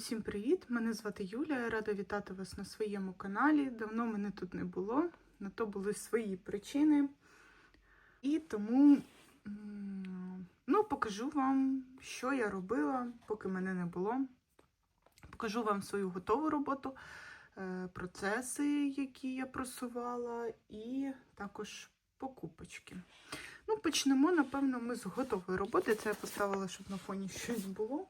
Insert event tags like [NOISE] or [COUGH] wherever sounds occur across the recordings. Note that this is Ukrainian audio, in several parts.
Усім привіт! Мене звати Юлія. Я рада вітати вас на своєму каналі. Давно мене тут не було. На то були свої причини. І тому ну, покажу вам, що я робила, поки мене не було. Покажу вам свою готову роботу, е, процеси, які я просувала, і також покупочки. Ну, почнемо, напевно, ми з готової роботи. Це я поставила, щоб на фоні щось було.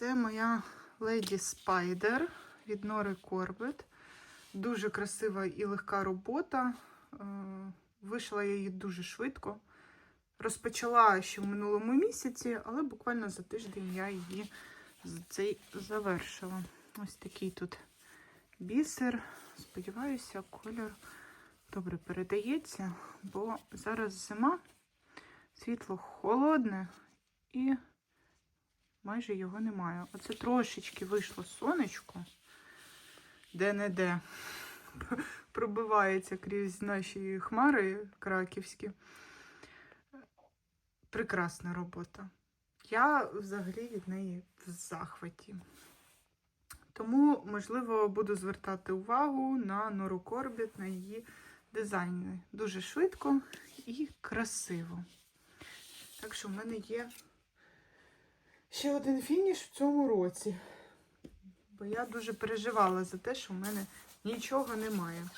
Це моя Lady Spider від Нори Корбет. Дуже красива і легка робота. Е, Вийшла я її дуже швидко. Розпочала ще в минулому місяці, але буквально за тиждень я її цей завершила. Ось такий тут бісер. Сподіваюся, колір добре передається, бо зараз зима, світло холодне і майже його немає. Оце трошечки вийшло сонечко, де-не-де [LAUGHS] пробивається крізь наші хмари краківські. Прекрасна робота. Я взагалі від неї в захваті. Тому, можливо, буду звертати увагу на Нору Корбіт, на її дизайни. Дуже швидко і красиво. Так що в мене є ще один фініш в цьому році. Бо я дуже переживала за те, що в мене нічого немає.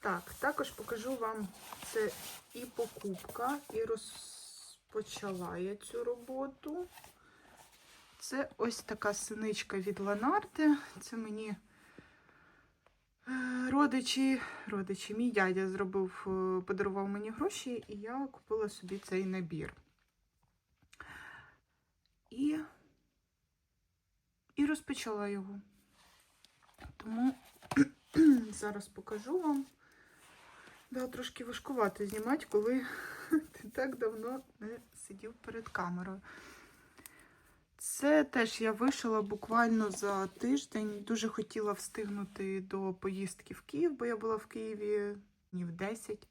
Так, також покажу вам це і покупка, і розпочала я цю роботу. Це ось така синичка від Ланарте. Це мені е, родичі, родичі, мій дядя зробив, е, подарував мені гроші, і я купила собі цей набір. І, і розпочала його. Тому [CLEARS THROAT] зараз покажу вам. Да, трошки важкувато знімати, коли [LAUGHS] ти так давно не сидів перед камерою. Це теж я вишила буквально за тиждень. Дуже хотіла встигнути до поїздки в Київ, бо я була в Києві днів 10.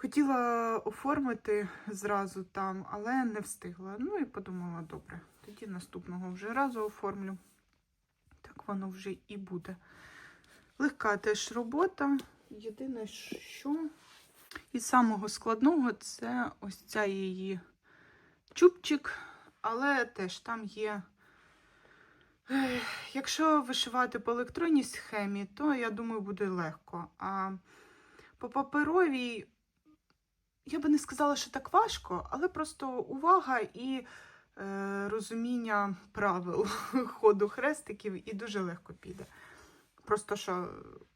Хотіла оформити зразу там, але не встигла. Ну і подумала, добре, тоді наступного вже разу оформлю. Так воно вже і буде. Легка теж робота. Єдине, що із самого складного це ось ця її чубчик, але теж там є. Якщо вишивати по електронній схемі, то я думаю, буде легко. А по паперовій, я би не сказала, що так важко, але просто увага і е, розуміння правил [LAUGHS] ходу хрестиків і дуже легко піде. Просто що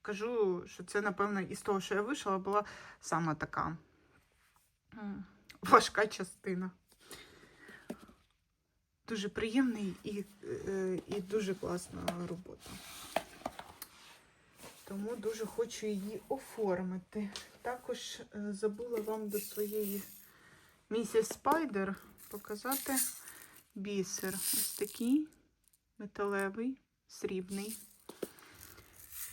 кажу, що це, напевно, із того, що я вийшла, була сама така важка частина. Дуже приємний і, е, і дуже класна робота. Тому дуже хочу її оформити. Також е, забула вам до своєї місіс Спайдер показати бісер. Ось такий металевий, срібний.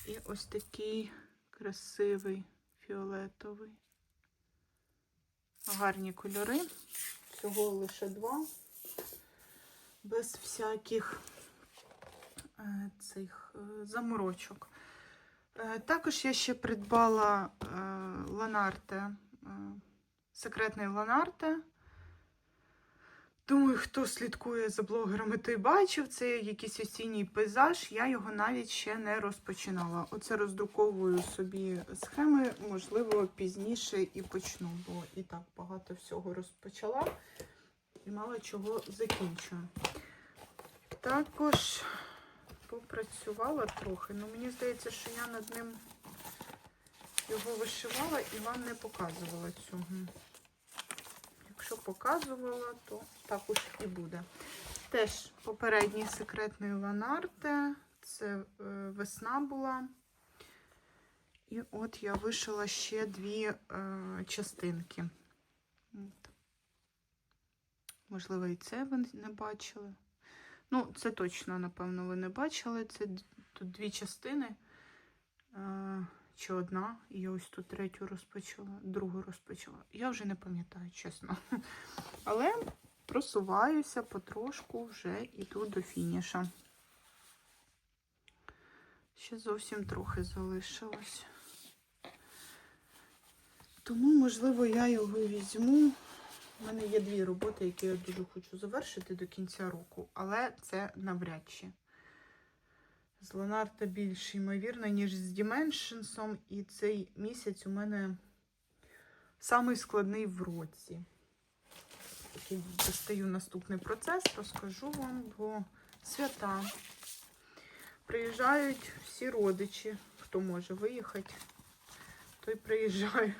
І ось такий красивий фіолетовий. Гарні кольори. Всього лише два. Без всяких е, цих е, заморочок. Е, також я ще придбала е, Ланарте, е, секретний Ланарте. Думаю, хто слідкує за блогерами, той бачив. Це якийсь осінній пейзаж. Я його навіть ще не розпочинала. Оце роздруковую собі схеми, можливо, пізніше і почну, бо і так багато всього розпочала і мало чого закінчую. Також попрацювала трохи. Ну, мені здається, що я над ним його вишивала і вам не показувала цього. Якщо показувала, то також і буде. Теж попередній секретний Ланарте. Це е, весна була. І от я вишила ще дві е, частинки. От. Можливо, і це ви не бачили. Ну, це точно, напевно, ви не бачили. Це тут дві частини. Е, чи одна. І я ось тут третю розпочала, другу розпочала. Я вже не пам'ятаю, чесно. Але просуваюся потрошку, вже іду до фініша. Ще зовсім трохи залишилось. Тому, можливо, я його візьму. У мене є дві роботи, які я дуже хочу завершити до кінця року, але це навряд чи. З Леонардо більш ймовірно, ніж з Діменшенсом, і цей місяць у мене самий складний в році. Достаю наступний процес, розкажу вам, бо свята. Приїжджають всі родичі, хто може виїхати, той приїжджає.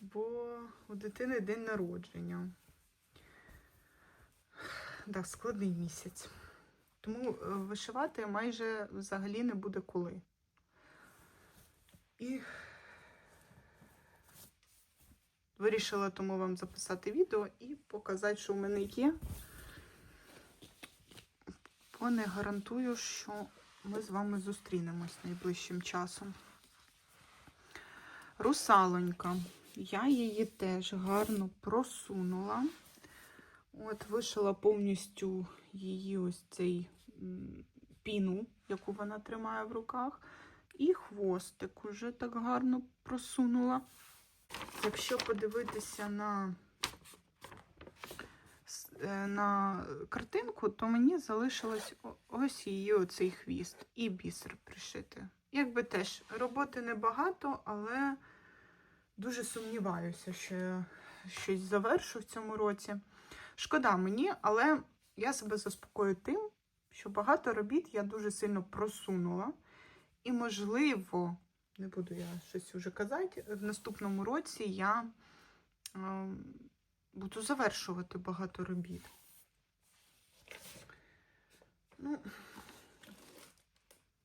Бо у дитини день народження. Так, складний місяць. Тому е, вишивати майже взагалі не буде коли. І вирішила тому вам записати відео і показати, що в мене є. Бо не гарантую, що ми з вами зустрінемось найближчим часом. Русалонька. Я її теж гарно просунула. От, вишила повністю її ось цей піну, яку вона тримає в руках. І хвостик уже так гарно просунула. Якщо подивитися на, е, на картинку, то мені залишилось ось її оцей хвіст і бісер пришити. Якби теж роботи небагато, але дуже сумніваюся, що я щось завершу в цьому році. Шкода мені, але я себе заспокою тим, що багато робіт я дуже сильно просунула. І, можливо, не буду я щось вже казати, в наступному році я е, буду завершувати багато робіт. Ну,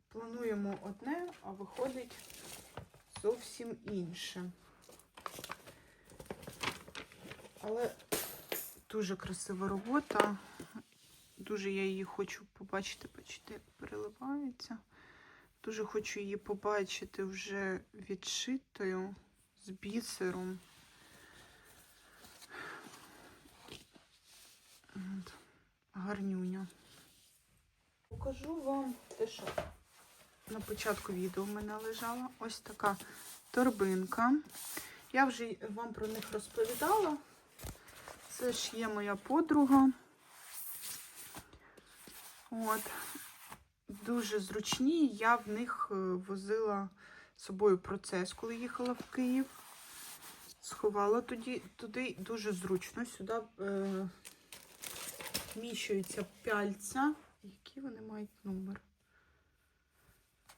плануємо одне, а виходить зовсім інше. Але дуже красива робота. Дуже я її хочу побачити, бачите, як переливається. Дуже хочу її побачити вже відшитою з бісером. Гарнюня. Покажу вам те, що на початку відео в мене лежала. Ось така торбинка. Я вже вам про них розповідала. Це ж є моя подруга. От. Дуже зручні. Я в них е, возила з собою процес, коли їхала в Київ. Сховала тоді, туди дуже зручно. Сюди е, вміщуються пяльця. Які вони мають номер?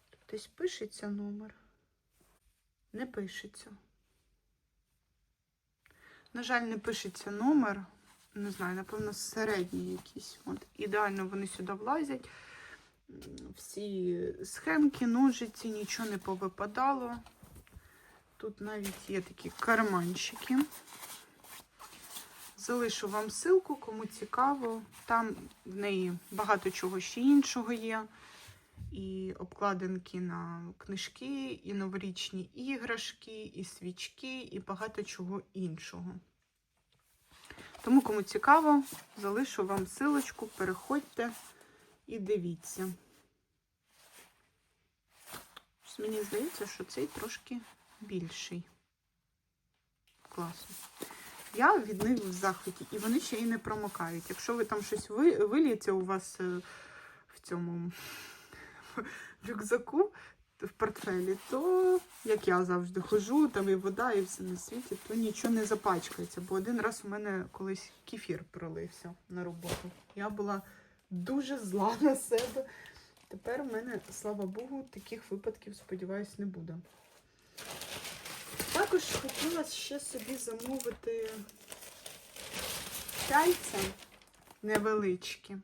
Тут десь пишеться номер. Не пишеться. На жаль, не пишеться номер. Не знаю, напевно, середній якийсь. От, ідеально вони сюди влазять. Всі схемки, ножиці, нічого не повипадало. Тут навіть є такі карманчики. Залишу вам ссылку, кому цікаво. Там в неї багато чого ще іншого є. І обкладинки на книжки, і новорічні іграшки, і свічки, і багато чого іншого. Тому, кому цікаво, залишу вам ссылочку, переходьте і дивіться. Мені здається, що цей трошки більший. Класно. Я від них в захваті, і вони ще й не промокають. Якщо ви там щось ви- виліється у вас е, в цьому [LAUGHS] рюкзаку, в портфелі, то, як я завжди хожу, там і вода, і все на світі, то нічого не запачкається. Бо один раз у мене колись кефір пролився на роботу. Я була дуже зла [LAUGHS] на себе. Тепер в мене, слава Богу, таких випадків, сподіваюсь, не буде. Також хотіла ще собі замовити яйця невеличкі.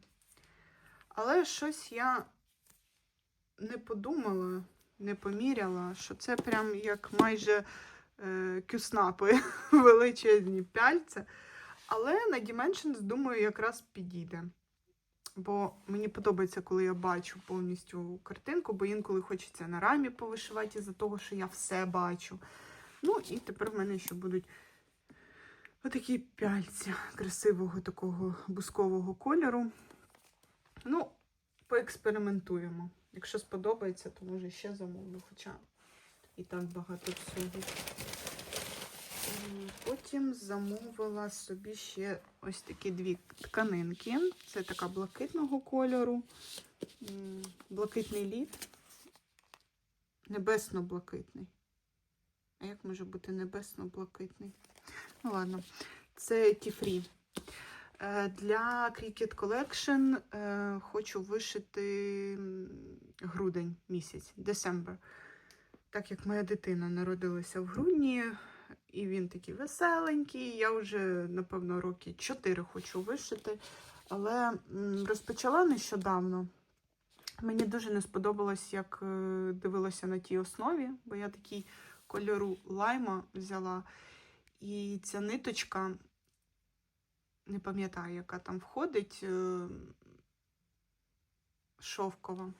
Але щось я не подумала, не поміряла, що це прям як майже е, кюснапи [LAUGHS] величезні пяльця. Але на Dimensions, думаю, якраз підійде. Бо мені подобається, коли я бачу повністю картинку, бо інколи хочеться на рамі повишивати із-за того, що я все бачу. Ну, і тепер в мене ще будуть Отакі пяльці красивого такого бускового кольору. Ну, поекспериментуємо. Якщо сподобається, то може ще замовлю, хоча і так багато всього. Потім замовила собі ще ось такі дві тканинки. Це така блакитного кольору, блакитний лід, небесно-блакитний. А як може бути небесно-блакитний? Ну ладно, це Тіфрі. Е, Для Cricut Collection е, хочу вишити грудень місяць, December. Так як моя дитина народилася в грудні, і він такий веселенький. Я вже, напевно, роки 4 хочу вишити, але розпочала нещодавно. Мені дуже не сподобалось, як е, дивилася на тій основі, бо я такий кольору лайма взяла. І ця ниточка, не пам'ятаю, яка там входить, е, шовкова.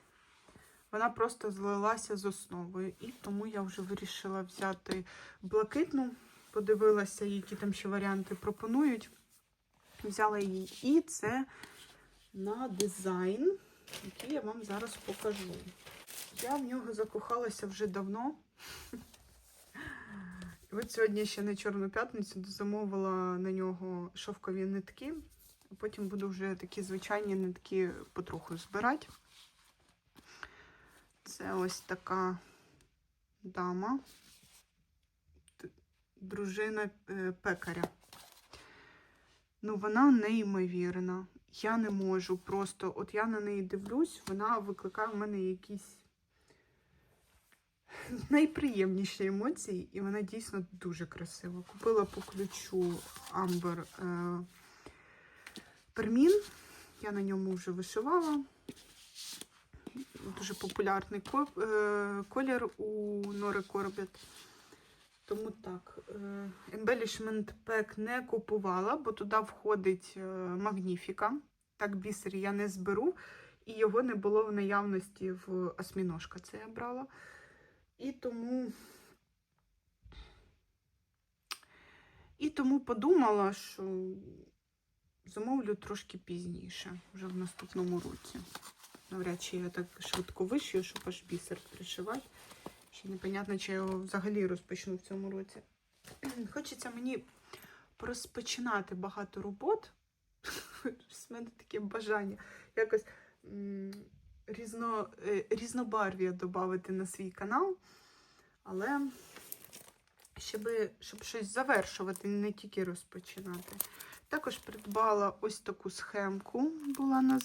Вона просто злилася з основою. І тому я вже вирішила взяти блакитну, подивилася, які там ще варіанти пропонують. Взяла її. І це на дизайн, який я вам зараз покажу. Я в нього закохалася вже давно. От сьогодні ще на Чорну п'ятницю замовила на нього шовкові нитки. Потім буду вже такі звичайні нитки потроху збирати. Це ось така дама, дружина е, пекаря. Ну, вона неймовірна. Я не можу просто, от я на неї дивлюсь, вона викликає в мене якісь найприємніші емоції, і вона дійсно дуже красива. Купила по ключу е, Пермін. Я на ньому вже вишивала. Дуже популярний е, колір у Нори Корбет. Тому так, е, Embellishment Pack не купувала, бо туди входить е, Магніфіка. Так, бісер я не зберу, і його не було в наявності в осьміножка. Це я брала. І тому. І тому подумала, що замовлю трошки пізніше, вже в наступному році. Навряд чи я так швидко вишию, щоб аж бісер пришивати. Ще непонятно, чи я його взагалі розпочну в цьому році. [CLEARS THROAT] Хочеться мені розпочинати багато робот. [LAUGHS] З мене таке бажання якось різно, е, різнобарв'я додати на свій канал. Але щоб, щоб щось завершувати, не тільки розпочинати. Також придбала ось таку схемку. Була на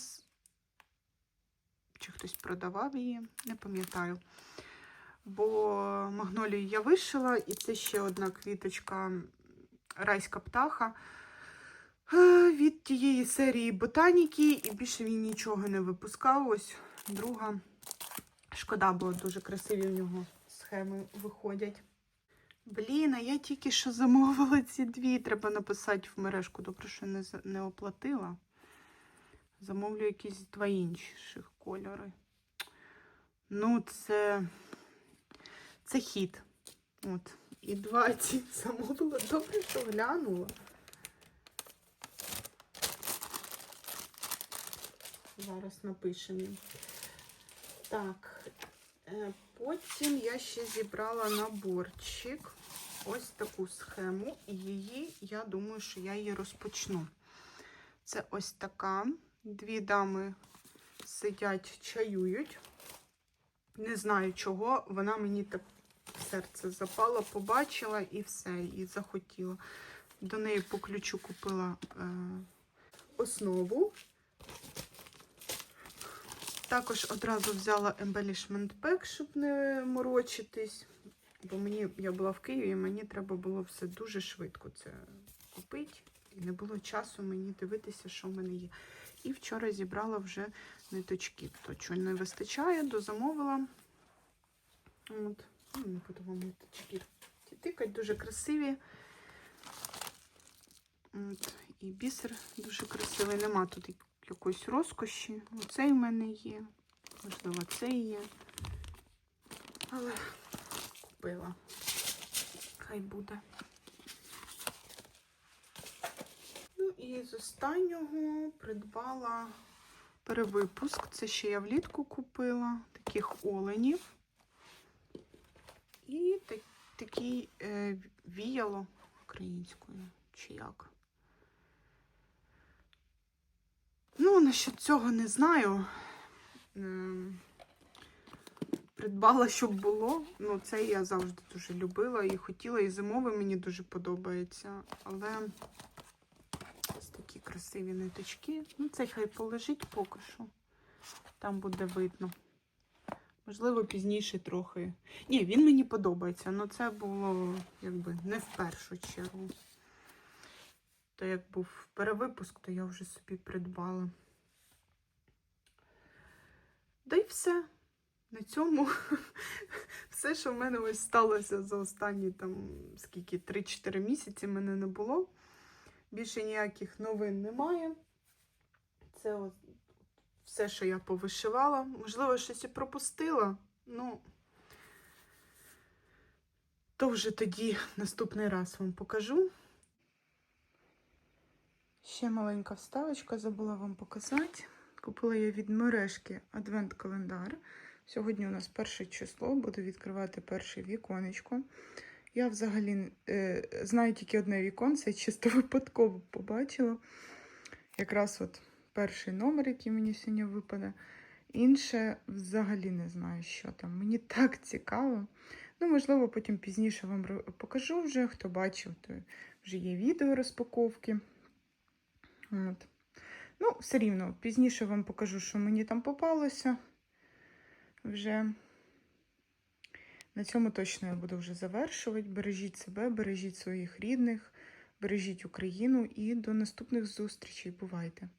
чи хтось продавав її, не пам'ятаю. Бо магнолію я вишила, і це ще одна квіточка райська птаха від тієї серії ботаніки, і більше він нічого не випускав. Ось друга. Шкода, бо дуже красиві в нього схеми виходять. Блін, а я тільки що замовила ці дві. Треба написати в мережку. Добре, що не, не оплатила. Замовлю якісь два інших кольори. Ну, це. Це хід. От. І два ці замовила. Добре, що глянула. Зараз напишемо. Так. е, Потім я ще зібрала наборчик. Ось таку схему. І її, я думаю, що я її розпочну. Це ось така. Дві дами сидять, чаюють. Не знаю чого. Вона мені так серце запала, побачила і все, і захотіла. До неї по ключу купила е, основу. Також одразу взяла embellishment pack, щоб не морочитись. Бо мені я була в Києві, і мені треба було все дуже швидко це купити. І не було часу мені дивитися, що в мене є. І вчора зібрала вже ниточки. То чого не вистачає, дозамовила. От. Ну, буду вам ниточки тикать, дуже красиві. От. І бісер дуже красивий. Нема тут якоїсь розкоші. Оцей в мене є. Можливо, цей є. Але купила. Хай буде. Ну і з останнього придбала перевипуск. Це ще я влітку купила таких оленів. І так, такий е, віяло українською, чи як. Ну, насчет цього не знаю. Ем, Придбала, щоб було. Ну, це я завжди дуже любила і хотіла, і зимове мені дуже подобається. Але ось такі красиві ниточки. Ну, цей хай полежить поки що. Там буде видно. Можливо, пізніше трохи. Ні, він мені подобається, але це було якби не в першу чергу. То як був перевипуск, то я вже собі придбала. Да й все. На цьому [LAUGHS] все, що в мене ось сталося за останні там скільки 3-4 місяці мене не було. Більше ніяких новин немає. Це все, що я повишивала. Можливо, щось і пропустила. Ну, то вже тоді наступний раз вам покажу. Ще маленька вставочка, забула вам показати. Купила я від мережки адвент-календар. Сьогодні у нас перше число, буду відкривати перше віконечко. Я взагалі е, знаю тільки одне віконце, чисто випадково побачила. Якраз от перший номер, який мені сьогодні випаде. Інше взагалі не знаю, що там. Мені так цікаво. Ну, можливо, потім пізніше вам покажу вже. Хто бачив, то вже є відео розпаковки. От. Ну, все рівно, пізніше вам покажу, що мені там попалося. Вже на цьому точно я буду вже завершувати. Бережіть себе, бережіть своїх рідних, бережіть Україну і до наступних зустрічей. Бувайте!